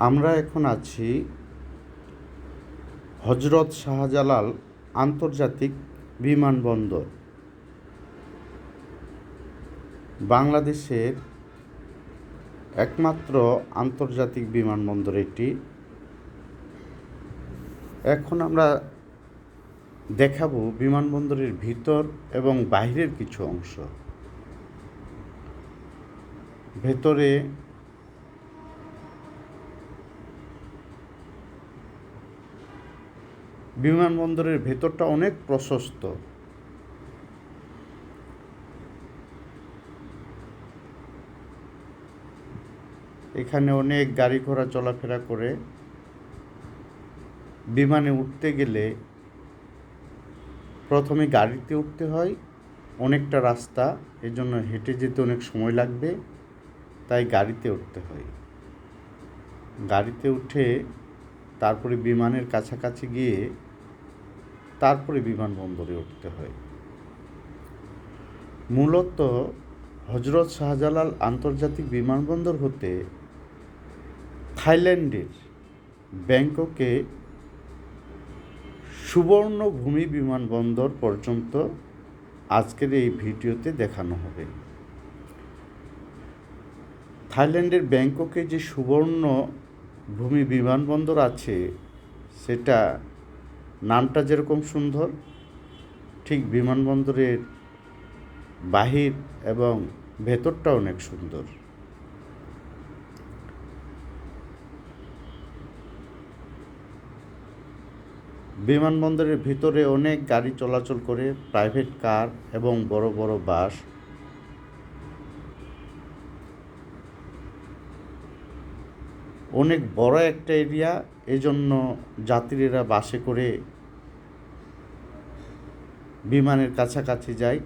আমরা এখন আছি হজরত শাহজালাল আন্তর্জাতিক বিমানবন্দর। বাংলাদেশের একমাত্র আন্তর্জাতিক বিমানবন্দর এটি। এখন আমরা দেখাবো বিমানবন্দরের ভিতর এবং বাইরের কিছু অংশ। ভেতরে বিমানবন্দরের ভেতরটা অনেক প্রশস্ত। এখানে অনেক গাড়ি ঘোড়া চলাফেরা করে। বিমানে উঠতে গেলে প্রথমে গাড়িতে উঠতে হয়, অনেকটা রাস্তা, এজন্য হেঁটে যেতে অনেক সময় লাগবে, তাই গাড়িতে উঠতে হয়। গাড়িতে উঠে তারপরে বিমানের কাছাকাছি গিয়ে তারপরে বিমানবন্দরে উঠতে হয়। মূলত হজরত শাহজালাল আন্তর্জাতিক বিমানবন্দর হতে থাইল্যান্ডের ব্যাংককে সুবর্ণভূমি বিমানবন্দর পর্যন্ত আজকের এই ভিডিওতে দেখানো হবে। থাইল্যান্ডের ব্যাংককে যে সুবর্ণ ভূমি বিমানবন্দর আছে, সেটা নামটা যেরকম সুন্দর, ঠিক বিমানবন্দরের বাহির এবং ভেতরটা অনেক সুন্দর। বিমানবন্দরের ভিতরে অনেক গাড়ি চলাচল করে, প্রাইভেট কার এবং বড় বড় বাস। অনেক বড় একটা এরিয়া, এজন্য যাত্রীরা বাসে করে বিমানের কাছাকাছি যাই।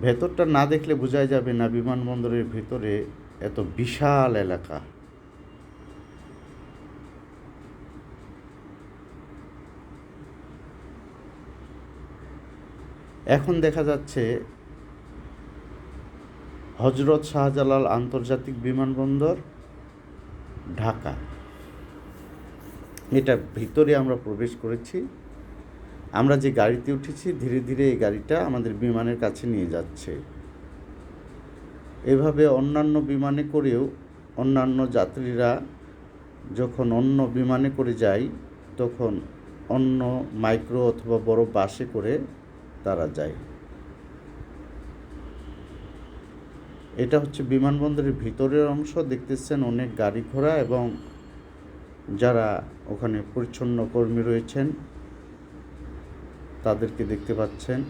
ভেতরটা না দেখলে বোঝাই যাবে না বিমানবন্দরের ভেতরে এত বিশাল এলাকা। এখন দেখা যাচ্ছে হজরত শাহজালাল আন্তর্জাতিক বিমানবন্দর, ঢাকা। এটা ভিতরে আমরা প্রবেশ করেছি। আমরা যে গাড়িতে উঠেছি, ধীরে ধীরে এই গাড়িটা আমাদের বিমানের কাছে নিয়ে যাচ্ছে। এভাবে অন্যান্য বিমানে করেও অন্যান্য যাত্রীরা যখন অন্য বিমানে করে যায়, তখন অন্য মাইক্রো অথবা বড় বাসে করে তারা যায়। এটা হচ্ছে বিমানবন্দরের ভিতরের অংশ। দেখতেছেন অনেক গাড়ি ঘোড়া এবং যারা ওখানে পরিচ্ছন্ন কর্মী রয়েছেন, তাদেরকে দেখতে পাচ্ছেন।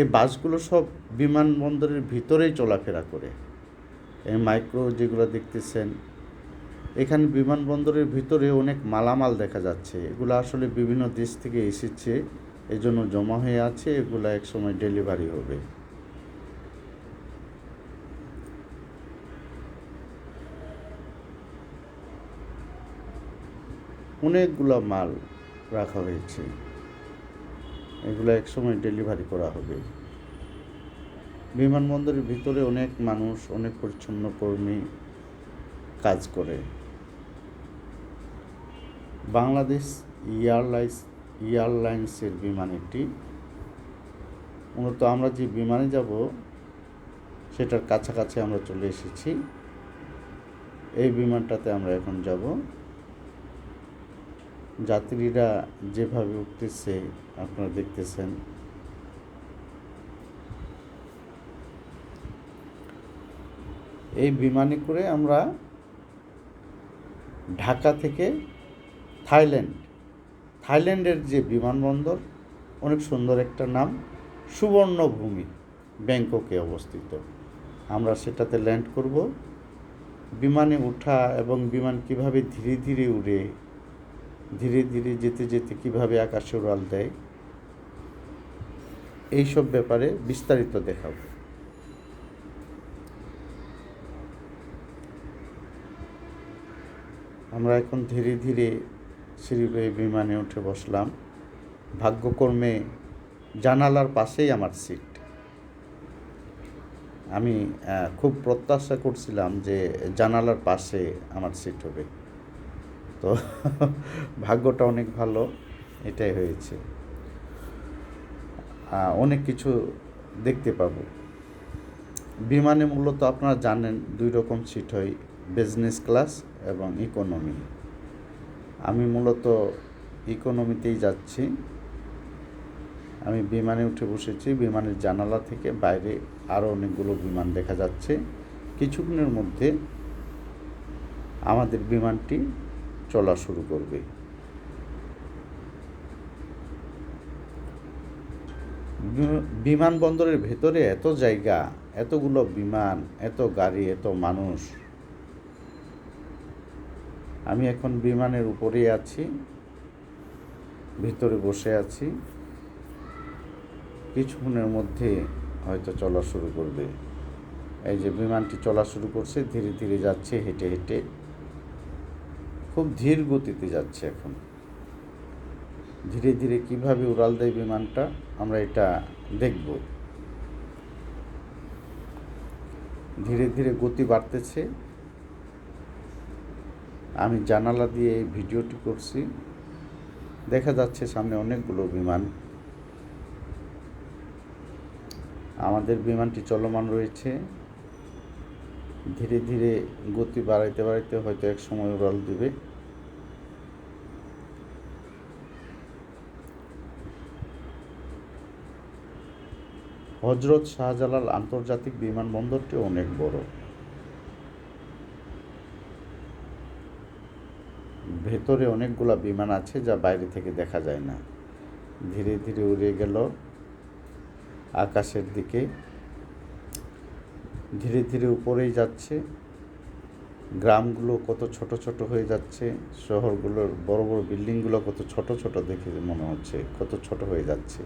এই বাসগুলো সব বিমানবন্দরের ভিতরেই চলাফেরা করে। এই মাইক্রো যেগুলো দেখতেছেন, এখানে বিমানবন্দরের ভিতরে অনেক মালামাল দেখা যাচ্ছে। এগুলো আসলে বিভিন্ন দেশ থেকে এসেছে, এজন্য জমা হয়ে আছে, এগুলো এক সময় ডেলিভারি হবে। অনেকগুলো মাল রাখা হয়েছে। এগুলো এক সময় ডেলিভারি করা হবে। বিমানবন্দরের ভিতরে অনেক মানুষ, অনেক পরিচ্ছন্ন কর্মী কাজ করে। বাংলাদেশ এয়ারলাইন্স, এয়ারলাইন্সের বিমান একটি। মূলত আমরা যে বিমানে যাব, সেটার কাছাকাছি আমরা চলে এসেছি। এই বিমানটাতে আমরা এখন যাব। যাত্রীরা যেভাবে উঠতেছে, আপনারা দেখতেছেন। এই বিমানে করে আমরা ঢাকা থেকে থাইল্যান্ড। থাইল্যান্ডের যে বিমানবন্দর, অনেক সুন্দর একটা নাম, সুবর্ণভূমি, ব্যাংককে অবস্থিত। আমরা সেটাতে ল্যান্ড করব। বিমানে ওঠা এবং বিমান কীভাবে ধীরে ধীরে উড়ে ধীরে ধীরে যেতে যেতে কীভাবে আকাশে উড়াল দেয়, এইসব ব্যাপারে বিস্তারিত দেখাবো। আমরা এখন ধীরে ধীরে সিঁড়ি বেয়ে বিমানে উঠে বসলাম। ভাগ্যকর্মে জানালার পাশেই আমার সিট। আমি খুব প্রত্যাশা করছিলাম যে জানালার পাশে আমার সিট হবে। তো ভাগ্যটা অনেক ভালো, এটাই হয়েছে। অনেক কিছু দেখতে পাবো। বিমানে মূলত আপনারা জানেন দুই রকম সিট হয় বিজনেস ক্লাস এবং ইকোনমি আমি মূলত ইকোনমিতেই যাচ্ছি। আমি বিমানে উঠে বসেছি, বিমানের জানালা থেকে বাইরে আরও অনেকগুলো বিমান দেখা যাচ্ছে। কিছুক্ষণের মধ্যে আমাদের বিমানটি চলা শুরু করবে। বিমানবন্দরের ভেতরে এত জায়গা, এতগুলো বিমান, এত গাড়ি, এত মানুষ। আমি এখন বিমানের উপরেই আছি, ভিতরে বসে আছি। কিছুক্ষণের মধ্যে হয়তো চলা শুরু করবে। এই যে বিমানটি চলা শুরু করছে, ধীরে ধীরে যাচ্ছে, হেঁটে হেঁটে। খুব ধীর গতিতে যাচ্ছে এখন। ধীরে ধীরে কীভাবে উড়াল দেয় বিমানটা, আমরা এটা দেখব। ধীরে ধীরে গতি বাড়তেছে। আমি জানালা দিয়ে এই ভিডিওটি করছি। দেখা যাচ্ছে সামনে অনেকগুলো বিমান। আমাদের বিমানটি চলমান রয়েছে। ধীরে ধীরে গতি বাড়াইতে বাড়াইতে হয়তো এক সময় উড়াল দিবে। হজরত শাহজালাল আন্তর্জাতিক বিমানবন্দরটি অনেক বড়। ভেতরে অনেকগুলা বিমান আছে যা বাইরে থেকে দেখা যায় না। ধীরে ধীরে উড়ে গেল আকাশের দিকে। ধীরে ধীরে উপরেই যাচ্ছে। গ্রামগুলো কত ছোট ছোট হয়ে যাচ্ছে। শহরগুলোর বড় বড় বিল্ডিংগুলো কত ছোট ছোট দেখে মনে হচ্ছে, কত ছোট হয়ে যাচ্ছে।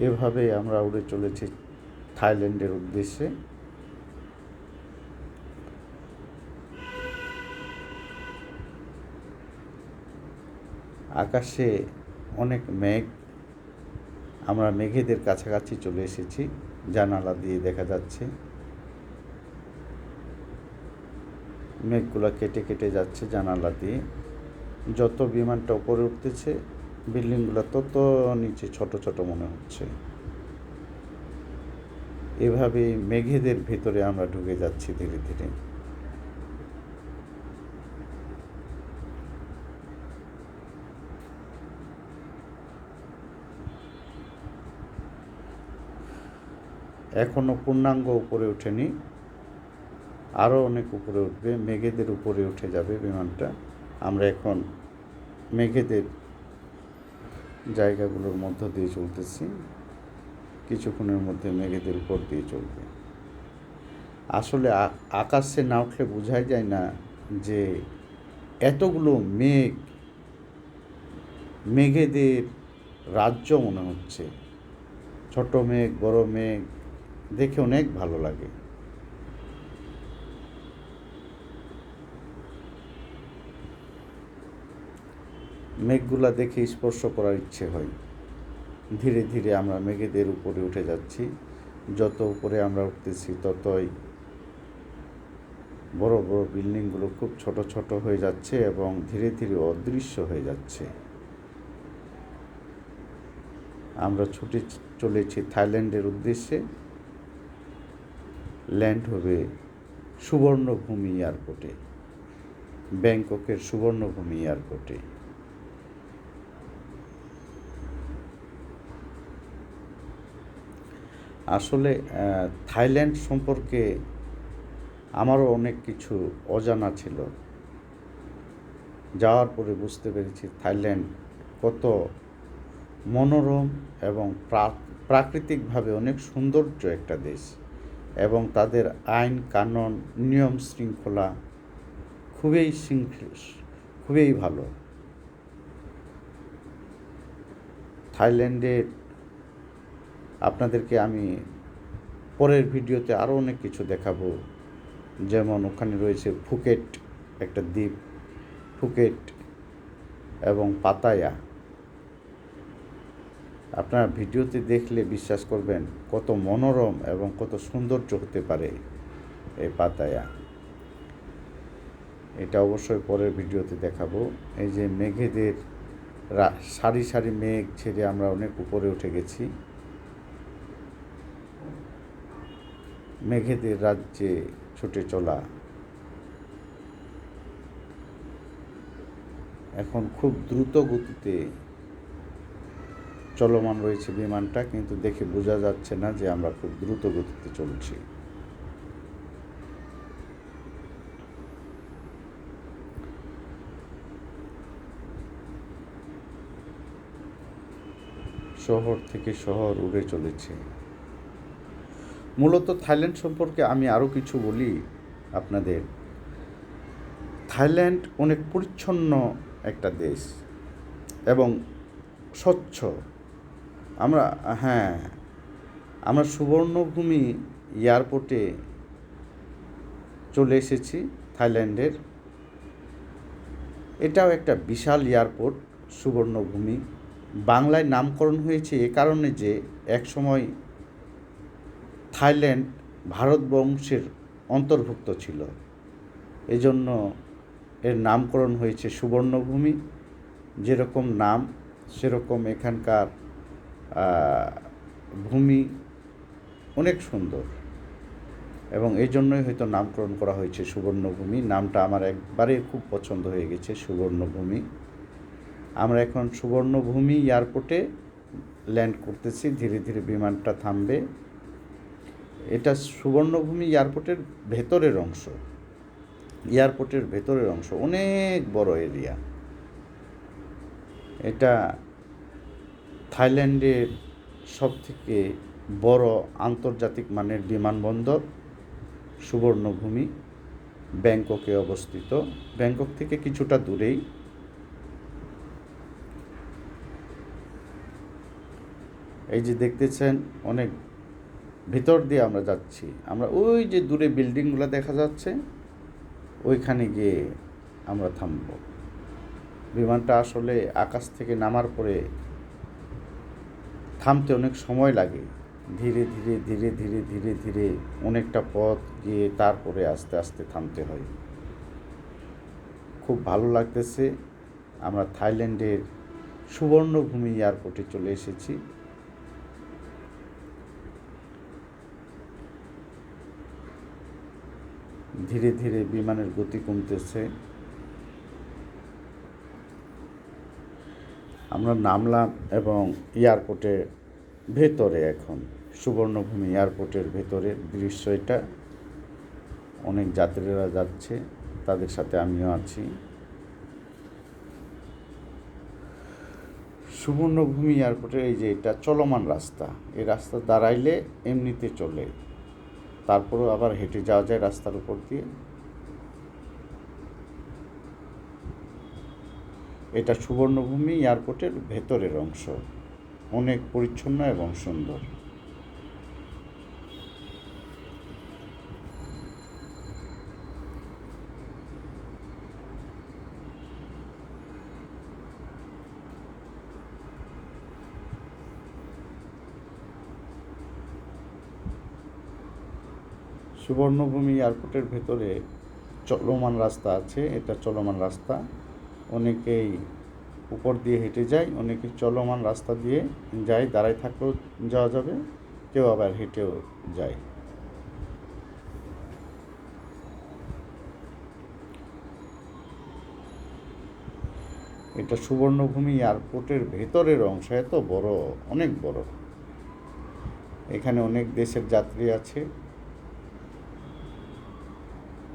এভাবে আমরা উড়ে চলেছি থাইল্যান্ডের উদ্দেশ্যে। আকাশে অনেক মেঘ আমরা মেঘেদের কাছাকাছি চলে এসেছি। জানালা দিয়ে দেখা যাচ্ছে। মেঘগুলো কেটে কেটে যাচ্ছে জানালা দিয়ে। যত বিমানটা উপরে উঠতেছে, বিল্ডিংগুলো তত নিচে ছোট ছোট মনে হচ্ছে। এভাবে মেঘেদের ভেতরে আমরা ঢুকে যাচ্ছি ধীরে ধীরে। এখনও পূর্ণাঙ্গ উপরে ওঠেনি। আরও অনেক উপরে উঠবে। মেঘেদের উপরে উঠে যাবে বিমানটা। আমরা এখন মেঘেদের জায়গাগুলোর মধ্য দিয়ে চলতেছি। কিছুক্ষণের মধ্যে মেঘেদের উপর দিয়ে চলবে। আসলে আকাশে না উঠলে বোঝাই যায় না যে এতগুলো মেঘ, মেঘেদের রাজ্য মনে হচ্ছে। ছোট মেঘ, বড় মেঘ দেখে অনেক ভালো লাগে। মেঘগুলা দেখে স্পর্শ করার ইচ্ছে হয়। ধীরে ধীরে আমরা মেঘেদের উপরে উঠে যাচ্ছি। যত উপরে আমরা উঠতেছি, ততই বড় বড় বিল্ডিংগুলো খুব ছোট ছোট হয়ে যাচ্ছে এবং ধীরে ধীরে অদৃশ্য হয়ে যাচ্ছে। আমরা ছুটে চলেছি থাইল্যান্ডের উদ্দেশ্যে। ল্যান্ড হবে সুবর্ণভূমি এয়ারপোর্টে, ব্যাংককের সুবর্ণভূমি এয়ারপোর্টে। আসলে থাইল্যান্ড সম্পর্কে আমারও অনেক কিছু অজানা ছিল। যাওয়ার পরে বুঝতে পেরেছি থাইল্যান্ড কত মনোরম এবং প্রা- প্রাকৃতিকভাবে অনেক সৌন্দর্য একটা দেশ। এবং তাদের আইন, কানুন, নিয়ম শৃঙ্খলা খুবই খুবই ভালো। থাইল্যান্ডের আপনাদেরকে আমি পরের ভিডিওতে আরও অনেক কিছু দেখাবো। যেমন ওখানে রয়েছে ফুকেট একটা দ্বীপ, ফুকেট এবং পাতায়া। আপনারা ভিডিওতে দেখলে বিশ্বাস করবেন কত মনোরম এবং কত সৌন্দর্য হতে পারে এই পাতায়া। এটা অবশ্যই পরের ভিডিওতে দেখাবো। এই যে মেঘেদের সারি সারি মেঘ ছেড়ে আমরা অনেক উপরে উঠে গেছি। মেঘেদের রাজ্যে ছুটে চলা। এখন খুব দ্রুত গতিতে চলমান রয়েছে বিমানটা, কিন্তু দেখে বোঝা যাচ্ছে না যে আমরা খুব দ্রুত গতিতে চলছি। শহর থেকে শহর উড়ে চলেছে। মূলত থাইল্যান্ড সম্পর্কে আমি আরও কিছু বলি আপনাদের। থাইল্যান্ড অনেক পরিচ্ছন্ন একটা দেশ এবং স্বচ্ছ। আমরা হ্যাঁ আমরা সুবর্ণভূমি এয়ারপোর্টে চলে এসেছি থাইল্যান্ডের। এটাও একটা বিশাল এয়ারপোর্ট, সুবর্ণভূমি। বাংলায় নামকরণ হয়েছে এ কারণে যে একসময় থাইল্যান্ড ভারতবংশের অন্তর্ভুক্ত ছিল। এজন্য এর নামকরণ হয়েছে সুবর্ণভূমি। যেরকম নাম, সেরকম এখানকার ভূমি অনেক সুন্দর। এবং এই জন্যই হয়তো নামকরণ করা হয়েছে সুবর্ণভূমি। নামটা আমার একবারে খুব পছন্দ হয়ে গেছে, সুবর্ণভূমি। আমরা এখন সুবর্ণভূমি এয়ারপোর্টে ল্যান্ড করতেছি, ধীরে ধীরে বিমানটা থামবে। এটা সুবর্ণভূমি এয়ারপোর্টের ভেতরের অংশ। এয়ারপোর্টের ভেতরের অংশ, অনেক বড় এরিয়া। এটা থাইল্যান্ডের সবথেকে বড় আন্তর্জাতিক মানের বিমানবন্দর সুবর্ণভূমি ব্যাংককে অবস্থিত। ব্যাংকক থেকে কিছুটা দূরেই। এই যে দেখতেছেন, অনেক ভিতর দিয়ে আমরা যাচ্ছি। আমরা ওই যে দূরে বিল্ডিংগুলো দেখা যাচ্ছে, ওইখানে গিয়ে আমরা থামব। বিমানটা আসলে আকাশ থেকে নামার পরে থামতে অনেক সময় লাগে। ধীরে ধীরে ধীরে ধীরে ধীরে ধীরে অনেকটা পথ গিয়ে তারপরে আস্তে আস্তে থামতে হয়। খুব ভালো লাগতেছে। আমরা থাইল্যান্ডের সুবর্ণভূমি এয়ারপোর্টে চলে এসেছি। ধীরে ধীরে বিমানের গতি কমতেছে। আমরা নামলাম এবং এয়ারপোর্টের ভেতরে এখন, সুবর্ণভূমি এয়ারপোর্টের ভেতরে দৃশ্য এটা। অনেক যাত্রীরা যাচ্ছে, তাদের সাথে আমিও আছি। সুবর্ণভূমি এয়ারপোর্টের এই যে এটা চলমান রাস্তা, এই রাস্তা দাঁড়াইলে এমনিতে চলে। তারপরেও আবার হেঁটে যাওয়া যায় রাস্তার উপর দিয়ে। এটা সুবর্ণভূমি এয়ারপোর্টের ভেতরের অংশ। অনেক পরিচ্ছন্ন এবং সুন্দর। সুবর্ণভূমি এয়ারপোর্টের ভেতরে চলমান রাস্তা আছে। এটা চলমান রাস্তা। অনেকেই উপর দিয়ে হেঁটে যায়, অনেকে চলমান রাস্তা দিয়ে যায়, দাঁড়ায় থাকলেও যাওয়া যাবে, কেউ আবার হেঁটেও যায়। এটা সুবর্ণভূমি এয়ারপোর্টের ভেতরের অংশ, এত বড়, অনেক বড়। এখানে অনেক দেশের যাত্রী আছে।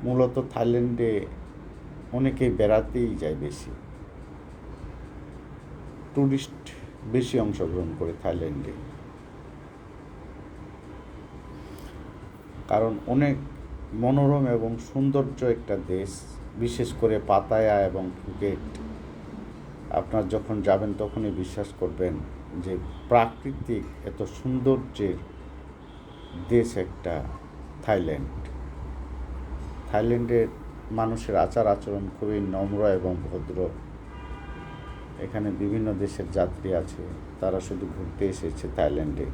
মূলত থাইল্যান্ডে অনেকেই বেড়াতেই যায় বেশি। ট্যুরিস্ট বেশি অংশগ্রহণ করে থাইল্যান্ডে। কারণ অনেক মনোরম এবং সৌন্দর্য একটা দেশ, বিশেষ করে পাতায়া এবং ফুকেট। আপনার যখন যাবেন তখনই বিশ্বাস করবেন যে প্রাকৃতিক এত সৌন্দর্যের দেশ একটা থাইল্যান্ড। থাইল্যান্ডের মানুষের আচার আচরণ খুবই নম্র এবং ভদ্র। এখানে বিভিন্ন দেশের যাত্রী আছে, তারা শুধু ঘুরতে এসেছে থাইল্যান্ডে।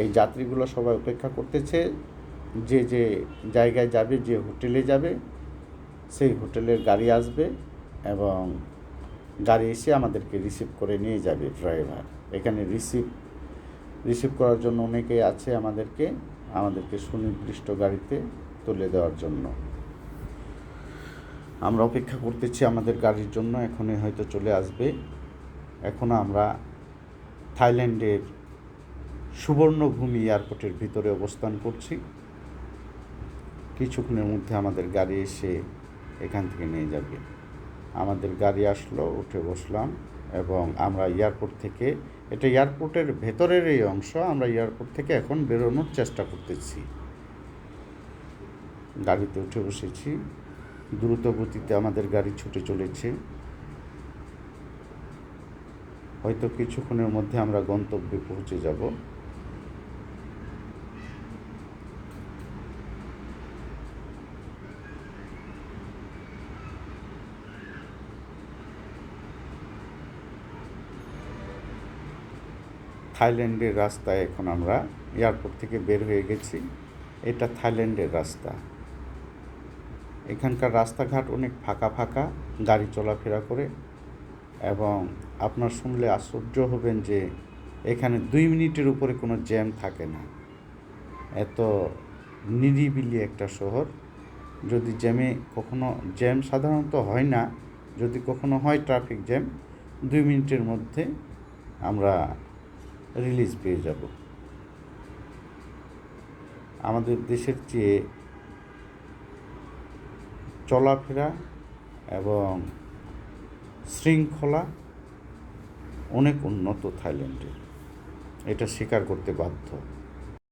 এই যাত্রীগুলো সবাই অপেক্ষা করতেছে, যে যে জায়গায় যাবে, যে হোটেলে যাবে, সেই হোটেলের গাড়ি আসবে এবং গাড়ি এসে আমাদেরকে রিসিভ করে নিয়ে যাবে ড্রাইভার এখানে রিসিভ রিসিভ করার জন্য অনেকেই আছে আমাদেরকে আমাদেরকে সুনির্দিষ্ট গাড়িতে তুলে দেওয়ার জন্য। আমরা অপেক্ষা করতেছি আমাদের গাড়ির জন্য, এখনই হয়তো চলে আসবে। এখনও আমরা থাইল্যান্ডের সুবর্ণভূমি এয়ারপোর্টের ভিতরে অবস্থান করছি। কিছুক্ষণের মধ্যে আমাদের গাড়ি এসে এখান থেকে নিয়ে যাবে। আমাদের গাড়ি আসলো, উঠে বসলাম এবং আমরা এয়ারপোর্ট থেকে এটা এয়ারপোর্টের ভেতরের এই অংশ, আমরা এয়ারপোর্ট থেকে এখন বেরোনোর চেষ্টা করতেছি। গাড়িতে উঠে বসেছি। দ্রুত গতিতে আমাদের গাড়ি ছুটে চলেছে। হয়তো কিছুক্ষণের মধ্যে আমরা গন্তব্যে পৌঁছে যাব। থাইল্যান্ডের রাস্তায় এখন আমরা এয়ারপোর্ট থেকে বের হয়ে গেছি। এটা থাইল্যান্ডের রাস্তা। এখানকার রাস্তাঘাট অনেক ফাঁকা ফাঁকা, গাড়ি চলাফেরা করে এবং আপনার শুনলে আশ্চর্য হবেন যে এখানে দুই মিনিটের উপরে কোনো জ্যাম থাকে না। এত নিরিবিলি একটা শহর। যদি জ্যামে কখনো, জ্যাম সাধারণত হয় না। যদি কখনো হয় ট্রাফিক জ্যাম, দুই মিনিটের মধ্যে আমরা রিলিজ পেয়ে যাব। আমাদের দেশের চেয়ে চলাফেরা এবং শৃঙ্খলা অনেক উন্নত থাইল্যান্ডের। এটা স্বীকার করতে বাধ্য।